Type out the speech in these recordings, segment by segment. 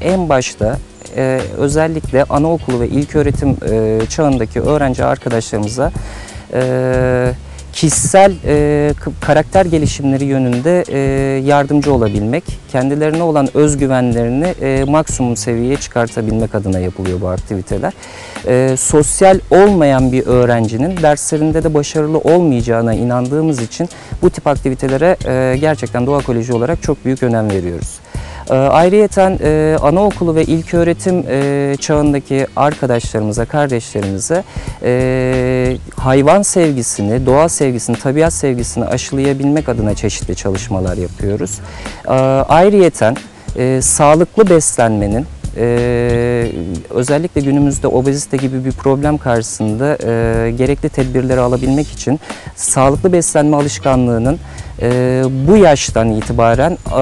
en başta e, özellikle anaokulu ve ilköğretim e, çağındaki öğrenci arkadaşlarımıza e, kişisel e, karakter gelişimleri yönünde e, yardımcı olabilmek, kendilerine olan özgüvenlerini e, maksimum seviyeye çıkartabilmek adına yapılıyor bu aktiviteler. E, sosyal olmayan bir öğrencinin derslerinde de başarılı olmayacağına inandığımız için bu tip aktivitelere e, gerçekten Doğa Koleji olarak çok büyük önem veriyoruz. E, Ayrıyeten e, anaokulu ve ilköğretim e, çağındaki arkadaşlarımıza, kardeşlerimize e, hayvan sevgisini, doğa sevgisini, tabiat sevgisini aşılayabilmek adına çeşitli çalışmalar yapıyoruz. E, Ayrıyeten e, sağlıklı beslenmenin ee, özellikle günümüzde obezite gibi bir problem karşısında e, gerekli tedbirleri alabilmek için sağlıklı beslenme alışkanlığının e, bu yaştan itibaren e,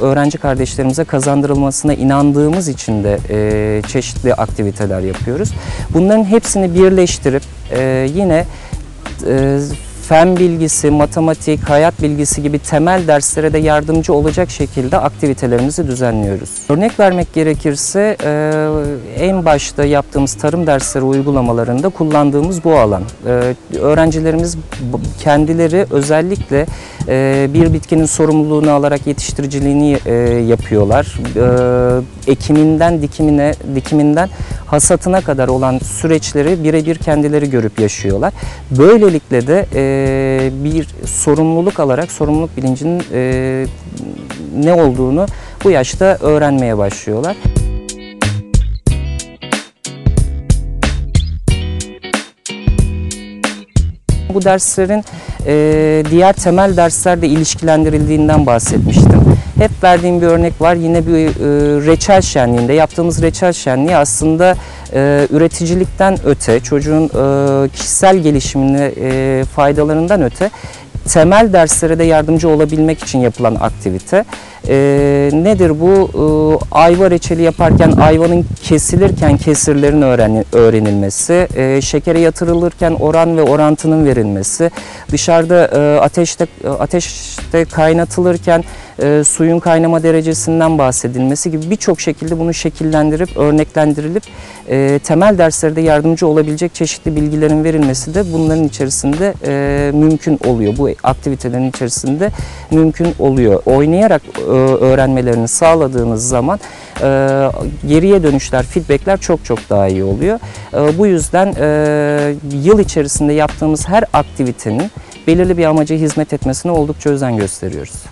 öğrenci kardeşlerimize kazandırılmasına inandığımız için de e, çeşitli aktiviteler yapıyoruz. Bunların hepsini birleştirip e, yine e, fen bilgisi, matematik, hayat bilgisi gibi temel derslere de yardımcı olacak şekilde aktivitelerimizi düzenliyoruz. Örnek vermek gerekirse e, en başta yaptığımız tarım dersleri uygulamalarında kullandığımız bu alan. E, Öğrencilerimiz kendileri özellikle e, bir bitkinin sorumluluğunu alarak yetiştiriciliğini yapıyorlar. Ekiminden dikimine, dikiminden hasatına kadar olan süreçleri birebir kendileri görüp yaşıyorlar. Böylelikle de e, bir sorumluluk alarak sorumluluk bilincinin e, ne olduğunu bu yaşta öğrenmeye başlıyorlar. Bu derslerin e, diğer temel derslerle ilişkilendirildiğinden bahsetmiştim. Hep verdiğim bir örnek var. Yine bir e, reçel şenliğinde yaptığımız reçel şenliği aslında e, üreticilikten öte, çocuğun e, kişisel gelişimine e, faydalarından öte temel derslere de yardımcı olabilmek için yapılan aktivite. E, nedir bu? E, ayva reçeli yaparken ayvanın kesilirken kesirlerin öğren- öğrenilmesi, e, şekere yatırılırken oran ve orantının verilmesi, dışarıda e, ateşte ateşte kaynatılırken e, suyun kaynama derecesinden bahsedilmesi gibi birçok şekilde bunu şekillendirip örneklendirilip e, temel derslerde yardımcı olabilecek çeşitli bilgilerin verilmesi de bunların içerisinde e, mümkün oluyor. Bu aktivitelerin içerisinde mümkün oluyor. Oynayarak e, öğrenmelerini sağladığınız zaman e, geriye dönüşler, feedbackler çok çok daha iyi oluyor. E, bu yüzden e, yıl içerisinde yaptığımız her aktivitenin belirli bir amaca hizmet etmesine oldukça özen gösteriyoruz.